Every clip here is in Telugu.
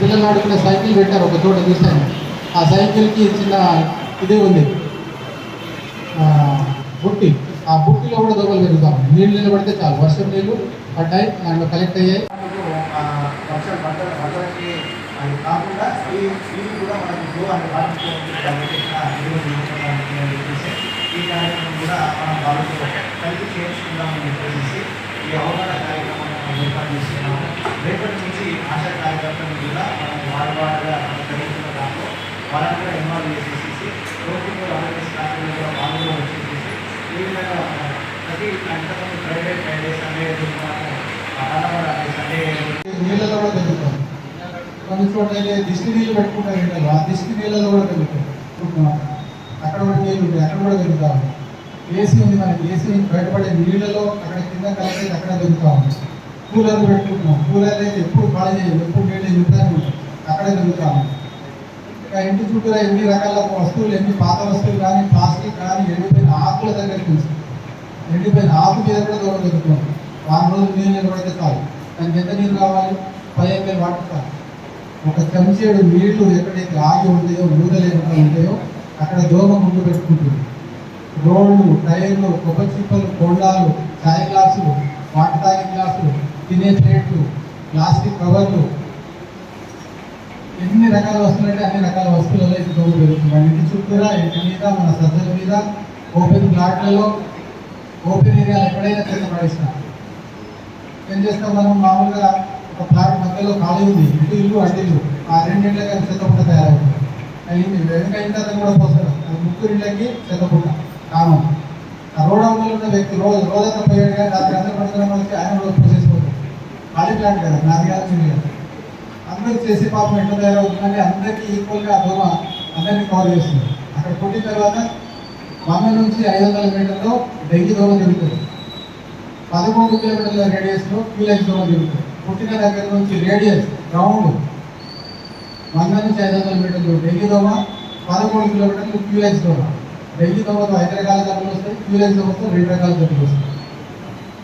పిల్లలు ఆడుకునే సైకిల్ పెట్టారు ఒక చోట చూశాను. ఆ సైకిల్కి చిన్న ఇది ఉంది. బుట్టి. ఆ బుట్టిలో కూడా దోమలు పెరుగుతాం నీళ్ళు నిలబడితే చాలు. వర్షం నీళ్ళు పడ్డాయి దాంట్లో కలెక్ట్ అయ్యాయి. వర్షం పడ్డానికి అది కాకుండా ఈ ఇది కూడా మనకి అని ఈ కార్యక్రమం కూడా మనం వాళ్ళతో కలిపి చేయించుకుందామని చెప్పేసి ఈ అవగాహన ఆశా కార్యకర్తలు కూడా మనం వారి వారిగా మనం జరుగుతున్న దాంట్లో వాళ్ళని కూడా ఇన్వాల్వ్ చేసేసి రోజుకు అవేర్నెస్ కార్యక్రమం కూడా వాళ్ళు కూడా వచ్చేసేసి ఈ విధంగా ప్రతి అంతకుముందు ప్రైవేట్ ఫ్రైడే సండే మనము సండే నీళ్ళలో కూడా పెరుగుతాం కొన్ని చోట్ల దిష్టి నీళ్ళు పెట్టుకుంటారు ఇంట్లో ఆ దిష్టి నీళ్ళలో కూడా పెరుగుతాయి. అక్కడ కూడా నీళ్ళు ఉంటాయి. అక్కడ కూడా పెరుగుతాం ఏసీ ఉంది మనకి. ఏసీ బయటపడే నీళ్ళలో అక్కడ కింద కలిసి అక్కడ పెరుగుతాం కూలర్ పెట్టుకుంటున్నాం కూలర్ అయితే ఎప్పుడు ఖాళీ చేయాలి ఎప్పుడు వేడి నింపుతానే అక్కడే పెరుగుతాం ఇంకా ఇంటి చుట్టూ ఎన్ని రకాల వస్తువులు ఎన్ని పాత వస్తువులు కానీ ప్లాస్టిక్ కానీ ఎండిపోయిన ఆకుల దగ్గర తెలుసు ఎండిపోయిన ఆకు మీద కూడా దూరం పెరుగుతుంది వారం రోజులు నీళ్ళు నిలబడితే చాలు. దానికి ఎంత నీళ్ళు కావాలి? పై ఎంఎల్ వాటర్ ఒక చెంచేడు నీళ్ళు ఎక్కడైతే ఆగి ఉంటాయో మూదలు ఎక్కడ ఉంటాయో అక్కడ దోమ ముందు పెట్టుకుంటుంది. రోడ్లు టైర్లు కొబ్బరి చిప్పలు కొండాలు చాయ్ గ్లాసులు వాటర్ తాగే గ్లాసులు తినే ప్లేట్లు ప్లాస్టిక్ కవర్లు ఎన్ని రకాల వస్తువులంటే అన్ని రకాల వస్తువులలో ఇది దోమ పెరుగుతుంది. మన ఇంటి చుట్టూరా ఇంటి మీద మన సజ్జల మీద ఓపెన్ ప్లాట్లలో ఓపెన్ ఏరియాలు ఎక్కడైనా చెత్త పడేస్తాం ఏం చేస్తాం మనం? మామూలుగా ఒక ప్లాట్ మధ్యలో ఖాళీ ఉంది. ఇటు ఇల్లు అటు ఇల్లు. ఆ రెండింటిలో కానీ చెత్తపుట్ట తయారవుతుంది. అయింది. వెనక ఇంటర్ కూడా పోస్తారు అది ముగ్గురు ఇళ్ళకి చెత్తపుట్ట కామన్ ఆ రోడ్ అవతల ఉన్న వ్యక్తి రోజు రోజంతా పోయాడు కానీ రాత్రి అందరూ పడుతున్న వచ్చి ఆయన కూడా పోసేసిపోతారు కదా నాది కాదు మీరు కదా. అందరూ చేసే పాపం ఎట్లా తయారవుతుందంటే అందరికీ ఈక్వల్గా ఆ దోమ అందరినీ కవర్ చేస్తుంది. అక్కడ పుట్టిన తర్వాత వంద నుంచి ఐదు వందల మీటర్లో డెంగీ దోమ జరుగుతుంది. పదకొండు కిలోమీటర్ల రేడియస్లో క్యూలెక్స్ దోమ తిరుగుతుంది పుట్టిన దగ్గర నుంచి రేడియస్ గ్రౌండ్ వంద నుంచి ఐదు వందల మీటర్లు డెంగీ దోమ పదకొండు కిలోమీటర్లు క్యూలెక్స్ దోమ. డెంగీ దోమతో ఐదు రకాల జబ్బులు వస్తాయి క్యూలెక్స్ దోమతో రెండు రకాల జబ్బులు వస్తాయి.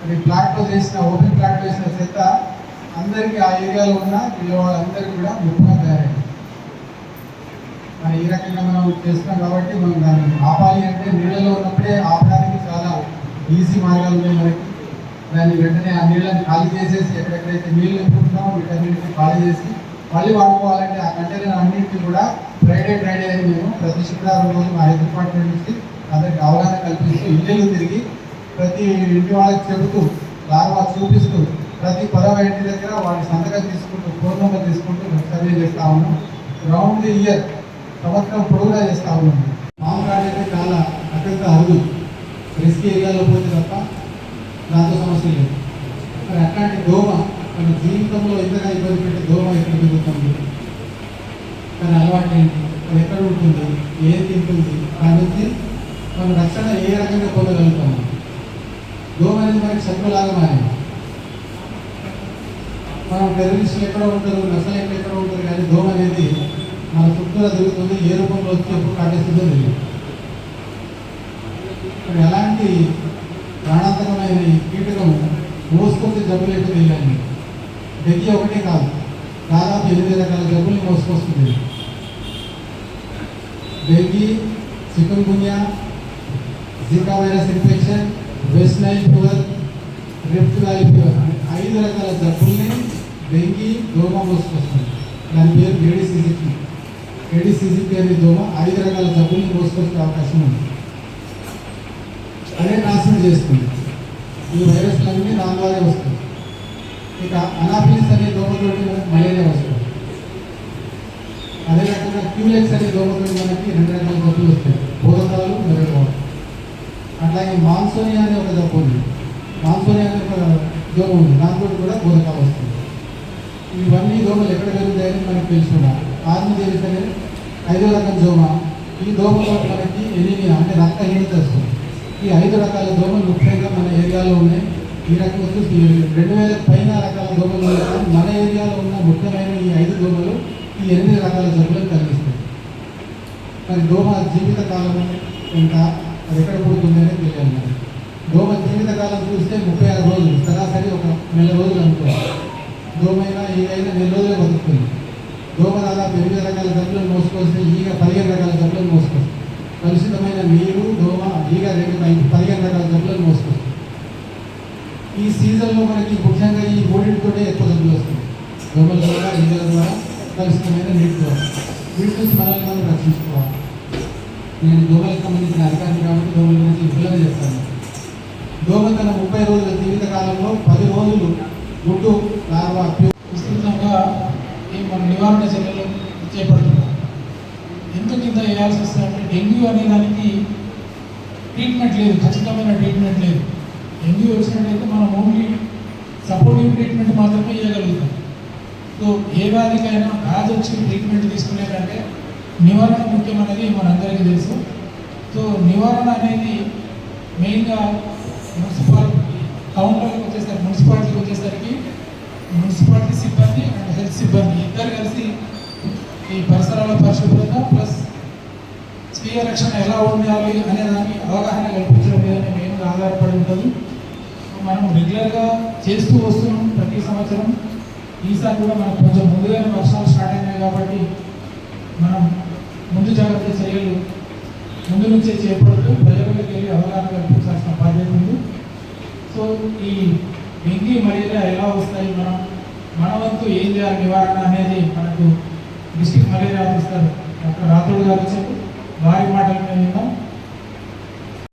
అది ప్లాట్లో చేసిన ఓపెన్ ప్లాట్లో చేసిన చెత్త అందరికీ ఆ ఏరియాలో ఉన్న పిల్లవాళ్ళందరికీ కూడా ముప్పుగా తయారైంది. మరి ఈ రకంగా మనం చేస్తున్నాం కాబట్టి మనం దాన్ని ఆపాలి అంటే నీళ్ళలో ఉన్నప్పుడే ఆపడానికి చాలా ఈజీ మార్గాలు ఉన్నాయి మనకి. దాన్ని వెంటనే ఆ నీళ్ళని ఖాళీ చేసేసి ఎక్కడెక్కడైతే నీళ్ళు నింపుతున్నామో వీటన్నింటినీ ఖాళీ చేసి మళ్ళీ వాడుకోవాలంటే ఆ కంటైనర్ అన్నింటినీ కూడా ఫ్రైడే ఫ్రైడే అని మేము ప్రతి శుక్రవారం రోజు మా హెల్త్ డిపార్ట్మెంట్ నుంచి అందరికి అవగాహన కల్పిస్తూ ఇల్లు తిరిగి ప్రతి ఇంటి వాళ్ళకి చెబుతూ లాగా చూపిస్తూ ప్రతి పదవ ఇంటి దగ్గర వాళ్ళ సంతకం తీసుకుంటూ ఫోన్ నెంబర్ తీసుకుంటూ మేము సర్వే చేస్తూ ఉన్నాం. రౌండ్ ది ఇయర్ సంవత్సరం పొడవుగా చేస్తూ ఉన్నాం. మామూలు అయితే చాలా అత్యంత అరుదు. రిస్క్ ఏరియాలో పోతే తప్ప దాంతో సమస్య లేదు. మరి అట్లాంటి దోమ మన జీవితంలో ఎంతగా ఇబ్బంది పెట్టే దోమ ఎక్కడ పెరుగుతుంది? కానీ అలవాటు ఏంటి? అది ఎక్కడ ఉంటుంది? ఏం తింటుంది? దాని నుంచి మనం రక్షణ ఏ రకంగా పొందగలుగుతాము? దోమ అనేది మనకి శత్రులాగా మారింది మనం టెర్రరిస్టులు ఎక్కడ ఉంటారు నక్సలైట్లు ఎక్కడ ఉంటారు కానీ దోమ అనేది మన చుట్టూరా తిరుగుతుంది ఏ రూపంలో వచ్చి ఎప్పుడు కాటేస్తుందో తెలియదు మరి ఎలాంటి ప్రాణాంతకమైన కీటకం మోసుకొచ్చే జబ్బులు ఏంటో తెలియాలి డెంగీ ఒకటే కాదు. దాదాపు ఎనిమిది రకాల జబ్బుల్ని మోసుకొస్తుంది. Dengue chikungunya Zika virus infection West Nile fever Rift Valley fever అనే ఐదు రకాల జబ్బుల్ని డెంగీ దోమ మోసుకొస్తుంది. దాని పేరు ఏడిసిజిపి ఏడిసిజిపి అనే దోమ ఐదు రకాల జబ్బుల్ని మోసుకొచ్చే అవకాశం ఉంది. అదే నాశనం చేస్తుంది. ఈ వైరస్లన్నీ దాని ద్వారా వస్తుంది. ఇక అనాఫిలిస్ అనే దోమతోటి మనకు మలేరియా వస్తుంది. అదే రకంగా క్యూలెక్స్ అనే దోమతోటి మనకి రెండు రకాల జబ్బులు వస్తాయి. భూతకాలు మెరగోడు అట్లాగే మాన్సోనియా అనే ఒక జబ్బు ఉంది. మాన్సోనియా అనే ఒక జోము ఉంది. దాంట్లో కూడా భూతకాలు వస్తుంది ఇవన్నీ దోమలు ఎక్కడ పెరుగుతాయని మనకు తెలుసుకున్నారు ఆర్మీ తెలిసిన ఐదో రకం దోమ ఈ దోమలో మనకి ఎనిమియా అంటే రక్తహీనత వస్తుంది. ఈ ఐదు రకాల దోమలు ముఖ్యంగా మన ఏరియాలో ఉన్నాయి. ఈ రకం వచ్చి రెండు వేల పైన రకాల దోమలు మన ఏరియాలో ఉన్న ముఖ్యమైన ఈ ఐదు దోమలు ఈ ఎనిమిది రకాల జబ్బులను కలిగిస్తాయి. మరి దోమ జీవిత కాలం ఎంత? అది ఎక్కడ పుడుతుందనే తెలియదు తెలియాలి దోమ జీవిత కాలం చూస్తే ముప్పై ఆరు రోజులు సరాసరి ఒక నెల రోజులు అనుకోవాలి దోమైనా ఏదైనా నెల రోజులే బతుకుతుంది. ఎనిమిది రకాల జబ్బులను మోసుకొస్తే ఈగ పదిహేను రకాల జబ్బులను మోసుకొస్తుంది. కలుషితమైన నీరు దోమ ఈగ రెండు ఐదు పదిహేను రకాల జబ్బులను మోసుకొస్తుంది. ఈ సీజన్లో మనకి ముఖ్యంగా ఈ మూడింటితోనే ఎక్కువ జబ్బులు వస్తాయి. దోమల ద్వారా ఈగల ద్వారా కలుషితమైన నీటి ద్వారా. వీటి నుంచి మనల్ని మనం రక్షించుకోవాలి. నేను దోమలకు సంబంధించిన అధికారులు కాబట్టి దోమల గురించి విపులంగా చెప్తాను. దోమ తన ముప్పై రోజుల జీవిత కాలంలో పది రోజులు గుడ్డు లార్వా విస్తృతంగా ఈ మన నివారణ చర్యలు చేపడుతున్నాం ఎందుకు ఇంత వేయాల్సి వస్తుందంటే డెంగ్యూ అనే దానికి ట్రీట్మెంట్ లేదు ఖచ్చితమైన ట్రీట్మెంట్ లేదు. డెంగ్యూ వచ్చినట్టయితే మనం ఓన్లీ సపోర్టివ్ ట్రీట్మెంట్ మాత్రమే ఇవ్వగలుగుతాం సో ఏ వ్యాధికైనా వ్యాధి వచ్చి ట్రీట్మెంట్ తీసుకునే కంటే నివారణ ముఖ్యమనేది మనందరికీ తెలుసు. సో నివారణ అనేది మెయిన్గా మున్సిపాలిటీ టౌన్లోకి వచ్చేసరికి మున్సిపాలిటీకి వచ్చేసరికి మున్సిపాలిటీ సిబ్బంది అండ్ హెల్త్ సిబ్బంది ఇద్దరు కలిసి ఈ పరిసరాల పరిశుభ్రత ప్లస్ స్వీయ రక్షణ ఎలా ఉండాలి అనే దాన్ని అవగాహన కల్పించడం మీద మెయిన్గా ఆధారపడి ఉంటుంది. మనం రెగ్యులర్గా చేస్తూ వస్తున్నాం ప్రతి సంవత్సరం. ఈసారి కూడా మనకు కొంచెం ముందుగానే వర్షాలు స్టార్ట్ అయినాయి కాబట్టి మనం ముందు జాగ్రత్త చర్యలు ముందు నుంచే చేపడుతూ ప్రజలకు వెళ్ళి అవగాహన కల్పించాల్సిన బాధ్యత ఉంది. సో ఈ డెంగీ మలేరియా ఎలా వస్తాయి? మనం మన వంతు ఏం చేయాలి? నివారణ అనేది మనకు district malaria officer doctor Rathod గారు వచ్చారు వారి మాటలు మేము విన్నాం.